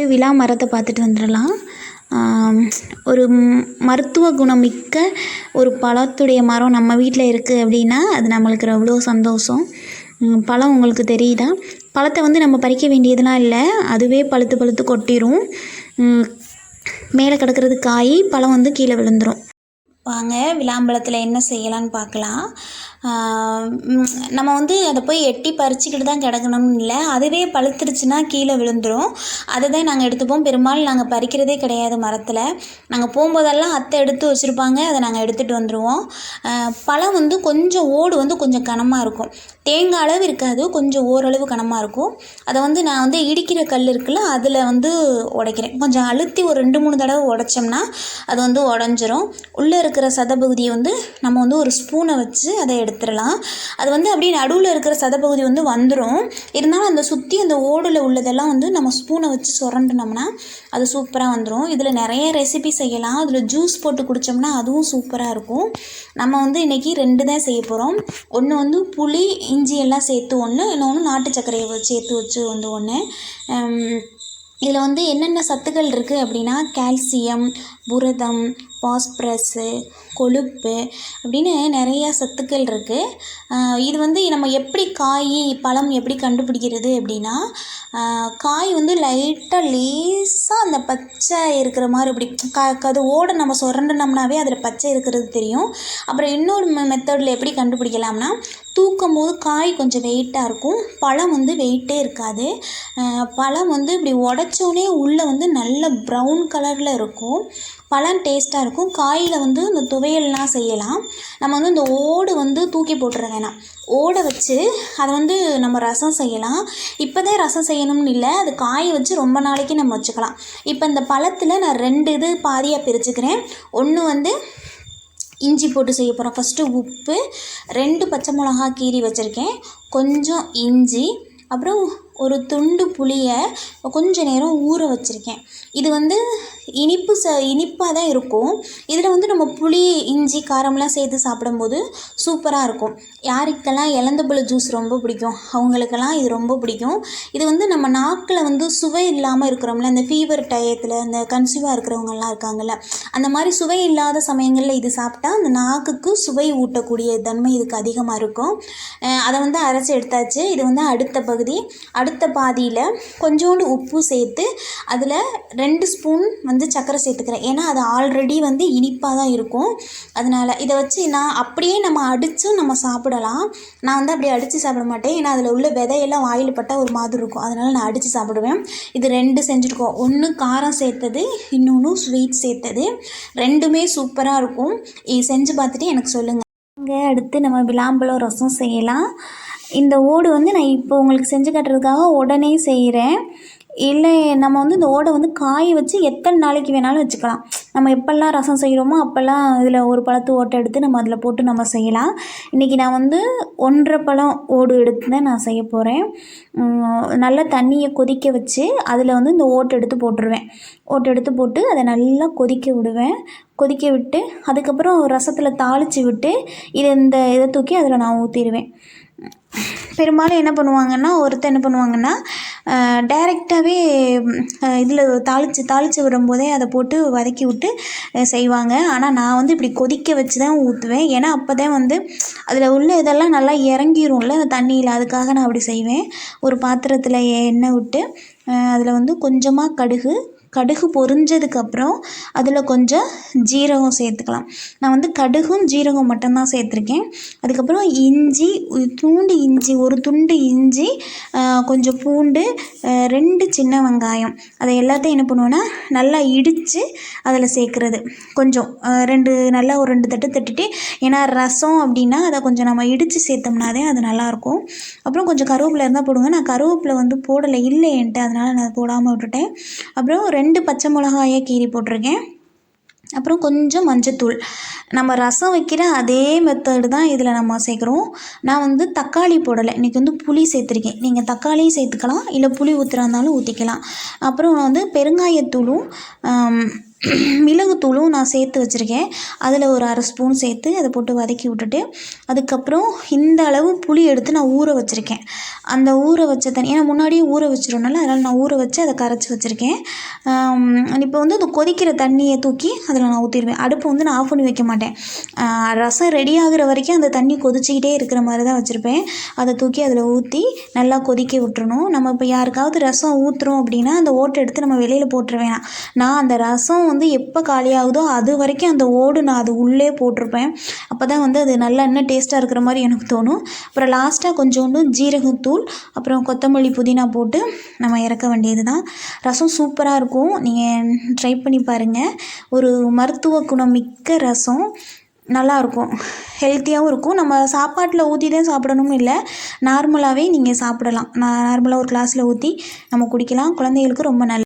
First விழா மரத்தை பார்த்துட்டு வந்துடலாம். ஒரு மருத்துவ குணம் மிக்க ஒரு பழத்துடைய மரம் நம்ம வீட்டில் இருக்குது அப்படின்னா அது நம்மளுக்கு அவ்வளோ சந்தோஷம். பழம் உங்களுக்கு தெரியுதா? பழத்தை வந்து நம்ம பறிக்க வேண்டியதுலாம் இல்லை அதுவே பழுத்து பழுத்து கொட்டிடும் மேலே கிடக்கிறது காய் பழம் வந்து கீழே விழுந்துடும் வாங்க விளாம்பழத்தில் என்ன செய்யலான்னு பார்க்கலாம் நம்ம வந்து அதை போய் எட்டி பறிச்சுக்கிட்டு தான் கிடக்கணும்னு இல்லை. அதுவே பழுத்துருச்சுன்னா கீழே விழுந்துடும் அதை தான் நாங்கள் எடுத்துப்போம். பெரும்பாலும் நாங்கள் பறிக்கிறதே கிடையாது மரத்தில். நாங்கள் போகும்போதெல்லாம் அத்தை எடுத்து வச்சுருப்பாங்க. அதை நாங்கள் எடுத்துகிட்டு வந்துடுவோம் பழம் வந்து கொஞ்சம் ஓடு வந்து கொஞ்சம் கனமாக இருக்கும். தேங்காய் அளவு இருக்காது. கொஞ்சம் ஓரளவு கனமாக இருக்கும். அதை வந்து நான் வந்து இடிக்கிற கல் இருக்குல்ல அதில் வந்து உடைக்கிறேன். கொஞ்சம் அழுத்தி ஒரு ரெண்டு மூணு தடவை உடைச்சோம்னா அது வந்து உடஞ்சிரும். உள்ளே இருக்கிற சதப்பகுதியை வந்து நம்ம வந்து ஒரு ஸ்பூனை வச்சு அதை எடுத்துடலாம். அது வந்து அப்படியே நடுவில் இருக்கிற சதப்பகுதி வந்து வந்துடும் இருந்தாலும் அந்த சுற்றி அந்த ஓடில் உள்ளதெல்லாம் வந்து நம்ம ஸ்பூனை வச்சு சுரண்டுனோம்னா அது சூப்பராக வந்துடும் இதில் நிறைய ரெசிபி செய்யலாம். அதில் ஜூஸ் போட்டு குடித்தோம்னா அதுவும் சூப்பராக இருக்கும். நம்ம வந்து இன்றைக்கி ரெண்டு தான் செய்ய போகிறோம் ஒன்று வந்து புளி இஞ்சி எல்லாம் சேர்த்து ஒன்று இன்னொன்று நாட்டு சர்க்கரையை சேர்த்து வச்சு வந்து ஒன்று இதில் வந்து என்னென்ன சத்துக்கள் இருக்குது அப்படின்னா கால்சியம் புரதம் பாஸ்பரஸ்ஸு கொழுப்பு அப்படின்னு நிறையா சத்துக்கள் இருக்குது இது வந்து நம்ம எப்படி காய் பழம் எப்படி கண்டுபிடிக்கிறது அப்படின்னா காய் வந்து லைட்டாக லேசாக அந்த பச்சை இருக்கிற மாதிரி இப்படி க அது ஓட நம்ம சுரண்டுனோம்னாவே அதில் பச்சை இருக்கிறது தெரியும். அப்புறம் இன்னொரு மெத்தடில் எப்படி கண்டுபிடிக்கலாம்னா தூக்கும் போது காய் கொஞ்சம் வெயிட்டாக இருக்கும். பழம் வந்து வெயிட்டே இருக்காது. பழம் வந்து இப்படி உடச்சோடனே உள்ளே வந்து நல்ல ப்ரௌன் கலரில் இருக்கும். பழம் டேஸ்ட்டாக இருக்கும். காயில் வந்து இந்த துவையல்லாம் செய்யலாம். நம்ம வந்து இந்த ஓடு வந்து தூக்கி போட்டுற வேணாம். ஓடை வச்சு அதை வந்து நம்ம ரசம் செய்யலாம். இப்போ தான் ரசம் செய்யணும்னு இல்லை. அது காய வச்சு ரொம்ப நாளைக்கு நம்ம வச்சுக்கலாம். இப்போ இந்த பழத்தில் நான் ரெண்டு இது பாதியாக பிரிச்சுக்கிறேன். ஒன்று வந்து இஞ்சி போட்டு செய்ய போகிறோம் ஃபஸ்ட்டு உப்பு ரெண்டு பச்சை மிளகா கீறி வச்சுருக்கேன். கொஞ்சம் இஞ்சி அப்புறம் ஒரு துண்டு புளியை கொஞ்ச நேரம் ஊற வச்சுருக்கேன். இது வந்து இனிப்பு ச இனிப்பாக தான் இருக்கும். இதில் வந்து நம்ம புளி இஞ்சி காரம்லாம் சேர்த்து சாப்பிடும்போது சூப்பராக இருக்கும். யாருக்கெல்லாம் இலந்தப்பழ ஜூஸ் ரொம்ப பிடிக்கும் அவங்களுக்கெல்லாம் இது ரொம்ப பிடிக்கும். இது வந்து நம்ம நாக்கில் வந்து சுவை இல்லாமல் இருக்கிறோம்ல இந்த ஃபீவர் டயத்தில் இந்த கன்சீவாக இருக்கிறவங்கலாம் இருக்காங்கல்ல அந்த மாதிரி சுவை இல்லாத சமயங்களில் இது சாப்பிட்டா அந்த நாக்குக்கு சுவை ஊட்டக்கூடிய தன்மை இதுக்கு அதிகமாக இருக்கும். அதை வந்து அரைச்சி எடுத்தாச்சு. இது வந்து அடுத்த பகுதி. அடுத்த அடுத்த பாதியில் கொஞ்சோண்டு உப்பு சேர்த்து அதில் ரெண்டு ஸ்பூன் வந்து சர்க்கரை சேர்த்துக்கிறேன். ஏன்னா அது ஆல்ரெடி வந்து இனிப்பாக தான் இருக்கும். அதனால் இதை வச்சு நான் அப்படியே நம்ம அடித்தும் நம்ம சாப்பிடலாம். நான் வந்து அப்படியே அடித்து சாப்பிட மாட்டேன். ஏன்னா அதில் உள்ள விதையெல்லாம் வாயில் பட்டால் ஒரு மாதிரி இருக்கும். அதனால் நான் அடித்து சாப்பிடுவேன். இது ரெண்டு செஞ்சுருக்கோம். ஒன்று காரம் சேர்த்தது இன்னொன்று ஸ்வீட் சேர்த்தது. ரெண்டுமே சூப்பராக இருக்கும். இது செஞ்சு பார்த்துட்டு எனக்கு சொல்லுங்கள் இங்கே அடுத்து நம்ம விளாம்பழம் ரசம் செய்யலாம். இந்த ஓடு வந்து நான் இப்போ உங்களுக்கு செஞ்சு காட்டுறதுக்காக உடனே செய்கிறேன் இல்லை நம்ம வந்து இந்த ஓடை வந்து காய வச்சு எத்தனை நாளைக்கு வேணாலும் வச்சுக்கலாம். நம்ம எப்போல்லாம் ரசம் செய்கிறோமோ அப்போல்லாம் இதில் ஒரு பழத்து ஓட்டை எடுத்து நம்ம அதில் போட்டு நம்ம செய்யலாம். இன்றைக்கி நான் வந்து ஒன்றரை பழம் ஓடு எடுத்து தான் நான் செய்ய போகிறேன் நல்லா தண்ணியை கொதிக்க வச்சு அதில் வந்து இந்த ஓட்டை எடுத்து போட்டுருவேன். ஓட்டை எடுத்து போட்டு அதை நல்லா கொதிக்க விடுவேன். கொதிக்க விட்டு அதுக்கப்புறம் ரசத்தில் தாளித்து விட்டு இதை இந்த இதை தூக்கி அதில் நான் ஊற்றிடுவேன் பெரும்பாலும் என்ன பண்ணுவாங்கன்னா ஒருத்தர் என்ன பண்ணுவாங்கன்னா டேரெக்டாகவே இதில் தாளித்து தாளித்து விடும்போதே அதை போட்டு வதக்கி விட்டு செய்வாங்க. ஆனால் நான் வந்து இப்படி கொதிக்க வச்சு தான் ஊற்றுவேன் ஏன்னா அப்போ தான் வந்து அதில் உள்ள இதெல்லாம் நல்லா இறங்கிரும்ல அந்த தண்ணியில். அதுக்காக நான் அப்படி செய்வேன். ஒரு பாத்திரத்தில் எண்ணெய் விட்டு அதில் வந்து கொஞ்சமாக கடுகு கடுகு பொரிஞ்சதுக்கப்புறம் அதில் கொஞ்சம் ஜீரகம் சேர்த்துக்கலாம். நான் வந்து கடுகும் ஜீரகம் மட்டும்தான் சேர்த்துருக்கேன். அதுக்கப்புறம் இஞ்சி தூண்டு இஞ்சி ஒரு துண்டு இஞ்சி கொஞ்சம் பூண்டு ரெண்டு சின்ன வெங்காயம். அதை எல்லாத்தையும் என்ன பண்ணுவேன்னா நல்லா இடித்து அதில் சேர்க்குறது. கொஞ்சம் ரெண்டு நல்லா ஒரு ரெண்டு தட்டு தட்டுட்டு ஏன்னா ரசம் அப்படின்னா அதை கொஞ்சம் நம்ம இடித்து சேர்த்தோம்னாதே அது நல்லாயிருக்கும். அப்புறம் கொஞ்சம் கருவேப்பிலை இருந்தால் போடுங்க. நான் கருவேப்பிலை வந்து போடலை இல்லை என்கிட்ட. அதனால் நான் போடாமல் விட்டுட்டேன். அப்புறம் ரெண்டு பச்சை மிளகாயை கீறி போட்டிருக்கேன். அப்புறம் கொஞ்சம் மஞ்சத்தூள். நம்ம ரசம் வைக்கிற அதே மெத்தடு தான் இதில் நம்ம சேர்க்குறோம். நான் வந்து தக்காளி போடலை. இன்றைக்கி வந்து புளி சேர்த்துருக்கேன். நீங்கள் தக்காளியும் சேர்த்துக்கலாம். இல்லை புளி ஊற்றுறா இருந்தாலும் ஊற்றிக்கலாம் அப்புறம் வந்து பெருங்காயத்தூளும் மிளகுத்தூளும் நான் சேர்த்து வச்சுருக்கேன். அதில் ஒரு அரை ஸ்பூன் சேர்த்து அதை போட்டு வதக்கி விட்டுட்டு அதுக்கப்புறம் இந்த அளவு புளி எடுத்து நான் ஊற வச்சுருக்கேன். அந்த ஊற வச்ச தண்ணி ஏன்னா முன்னாடியே ஊற வச்சிருந்தனால அதனால் நான் ஊற வச்சு அதை கரைச்சி வச்சுருக்கேன். இப்போ வந்து அந்த கொதிக்கிற தண்ணியை தூக்கி அதில் நான் ஊற்றிடுவேன் அடுப்பு வந்து நான் ஆஃப் பண்ணி வைக்க மாட்டேன். ரசம் ரெடி ஆகிற வரைக்கும் அந்த தண்ணி கொதிச்சிக்கிட்டே இருக்கிற மாதிரி தான் வச்சுருப்பேன். அதை தூக்கி அதில் ஊற்றி நல்லா கொதிக்க விட்டுறணும். நம்ம இப்போ யாருக்காவது ரசம் ஊற்றுறோம் அப்படின்னா அந்த ஓட்டை எடுத்து நம்ம வெளியில் போட்டுற வேணாம். நான் அந்த ரசம் வந்து எப்போ காலியாகுதோ அது வரைக்கும் அந்த ஓடு நான் அது உள்ளே போட்டிருப்பேன். அப்போ தான் வந்து அது நல்லா இன்னும் டேஸ்ட்டாக இருக்கிற மாதிரி எனக்கு தோணும். அப்புறம் லாஸ்ட்டாக கொஞ்சோண்டு ஜீரகத்தூள் அப்புறம் கொத்தமல்லி புதினா போட்டு நம்ம இறக்க வேண்டியது தான் ரசம் சூப்பராக இருக்கும். நீங்கள் ட்ரை பண்ணி பாருங்கள் ஒரு மருத்துவ குணம் மிக்க ரசம் நல்லாயிருக்கும் ஹெல்த்தியாகவும் இருக்கும். நம்ம சாப்பாட்டில் ஊற்றி தான் சாப்பிடணும்னு இல்லை. நார்மலாகவே நீங்கள் சாப்பிடலாம். நான் நார்மலாக ஒரு கிளாஸில் ஊற்றி நம்ம குடிக்கலாம். குழந்தைகளுக்கு ரொம்ப நல்ல